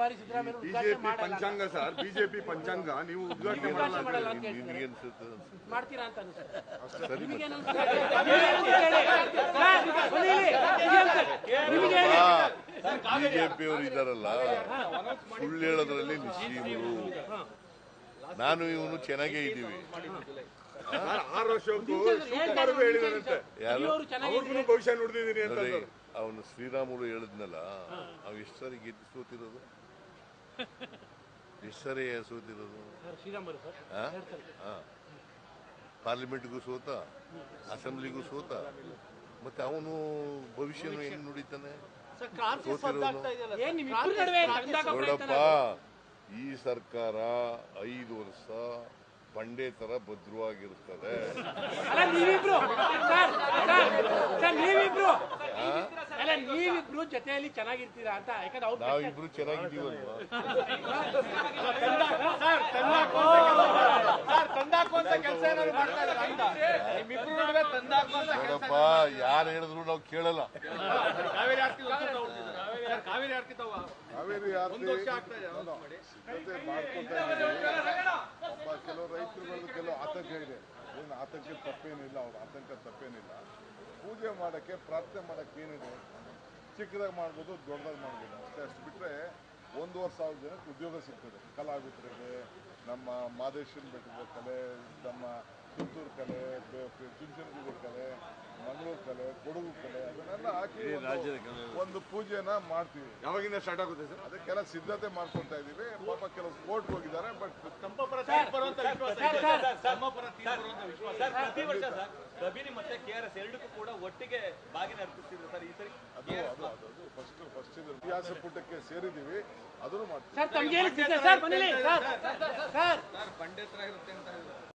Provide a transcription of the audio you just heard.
ಬಾರಿ ಸಿದ್ದರಾಮಯ್ಯ ಉದ್ಘಾಟನೆ ಬಿಜೆಪಿ ಮಾಡಲ್ಲ ಪಂಚಾಂಗ ಸರ್ ಬಿಜೆಪಿ ಪಂಚಾಂಗ ನೀವು ಉದ್ಘಾಟನೆ ಮಾಡಲ್ಲ ಅಂತ ಹೇಳ್ತಾರೆ. ನಿಮ್ಗೆ ಅನ್ಸುತ್ತೆ ಮಾಡ್ತೀರಾ ಅಂತ ಅನ್ಸುತ್ತೆ. ಬಿಜೆಪಿ ಅವರು ಇದಾರಲ್ಲ ಸುಳ್ಳು ಹೇಳೋದ್ರಲ್ಲಿ ನಿಶ್ಚೀಮರು ನಾನು ಇವನು ಚೆನ್ನಾಗೇ ಇದ್ದೀವಿ. ಆರು ವರ್ಷಕ್ಕೂ ಹೇಳಿದಾರಂತೆ. ಯಾರು? ಇವ್ರು ಚೆನ್ನಾಗಿ ಭವಿಷ್ಯ ನೋಡಿದೀನಿ ಅಂತ. ಅವನು ಶ್ರೀರಾಮುಲು ಹೇಳಿದ್ನಲ್ಲ ಅವ್ ಎಷ್ಟು ಸಾರಿ ಗೆದ್ದು ಸೋತಿರೋದು? ಎಷ್ಟು ಸಾರಿ ಸೋತಿರೋದು. ಪಾರ್ಲಿಮೆಂಟ್ಗೂ ಸೋತ? ಅಸೆಂಬ್ಲಿಗೂ ಸೋತ? ಮತ್ತೆ ಅವನು ಭವಿಷ್ಯನು ಹೆಂಗ್ ನುಡಿತಾನೆ? ನೋಡಪ್ಪ ಈ ಸರ್ಕಾರ ಐದು ವರ್ಷ ಬಂಡೆ ತರ ಭದ್ರವಾಗಿರುತ್ತದೆ ಅಲ್ಲ ನೀವಿಬ್ರು ಸರ್ ಸರ್, ಸರ್ ಜೊತೆಯಲ್ಲಿ ಚೆನ್ನಾಗಿರ್ತೀರಾ ಅಂತ ಯಾಕಂದ್ರೆ ಅವ್ರು ನಾವಿಬ್ರು ಚೆನ್ನಾಗಿದ್ದೀವಲ್ವಾ? ನೋಡಪ್ಪ ಯಾರು ಹೇಳಿದ್ರು ನಾವು ಕೇಳಲ್ಲ. ಕಾವೇರಿ ಆರ್ತಿ ಸಿದ್ಧತೆ ಮಾಡ್ಕೊತಾ ಇದ್ದೀವಿ. ಒಬ್ಬ ಕೆಲವು ರೈತರುಗಳು ಕೆಲವು ಆತಂಕ ಇದೆ ಏನು ಆತಂಕ ತಪ್ಪೇನಿಲ್ಲ ಅವ್ರ ಆತಂಕ ತಪ್ಪೇನಿಲ್ಲ. ಪೂಜೆ ಮಾಡೋಕ್ಕೆ ಪ್ರಾರ್ಥನೆ ಮಾಡೋಕ್ಕೆ ಏನಿದೆ? ಚಿಕ್ಕದಾಗಿ ಮಾಡ್ಬೋದು ದೊಡ್ಡದಾಗಿ ಮಾಡ್ಬೋದು. ಅಷ್ಟೇ ಅಷ್ಟು ಬಿಟ್ಟರೆ ಒಂದೂವರೆ ಸಾವಿರ ಜನಕ್ಕೆ ಉದ್ಯೋಗ ಸಿಗ್ತದೆ. ಕಲಾವಿದರಿಗೆ ನಮ್ಮ ಮಾದೇಶನ ಬೆಟ್ಟದ ಕಲೆ ನಮ್ಮ ಚಿಂತೂರು ಕಲೆ ಚುಂಚನಗಿರಿ ಕಲೆ ಮಂಗಳೂರು ಕಲೆ ಕೊಡಗು ಕಲೆ ಅದನ್ನೆಲ್ಲ ಹಾಕಿ ಒಂದು- ಒಂದು ಪೂಜೆನ ಮಾಡ್ತೀವಿ. ಯಾವಾಗಿಂದ ಸ್ಟಾರ್ಟ್ ಆಗುತ್ತೆ ಸರ್? ಅದಕ್ಕೆಲ್ಲ ಸಿದ್ಧತೆ ಮಾಡ್ಕೊಳ್ತಾ ಇದ್ದೀವಿ ಪಾಪ ಕೆಲವು ಕೋರ್ಟ್ ಹೋಗಿದ್ದಾರೆ ಬಟ್ ಸರ್, ಸರ್, ಸರ್ ಪ್ರತಿ ವರ್ಷ ಸರ್ ಕಬಿನಿ ಮತ್ತೆ ಕೆ ಆರ್ ಎಸ್ ಎರಡಕ್ಕೂ ಕೂಡ ಒಟ್ಟಿಗೆ ಸರ್ ಈ ಸರಿ ಫಸ್ಟ್ ಫಸ್ಟ್ ಇತಿಹಾಸ ಪುಟಕ್ಕೆ ಸೇರಿದ್ದೀವಿ ಅದನ್ನು ಮಾಡ್ತೀವಿ ಸರ್ ಇರುತ್ತೆ ಅಂತ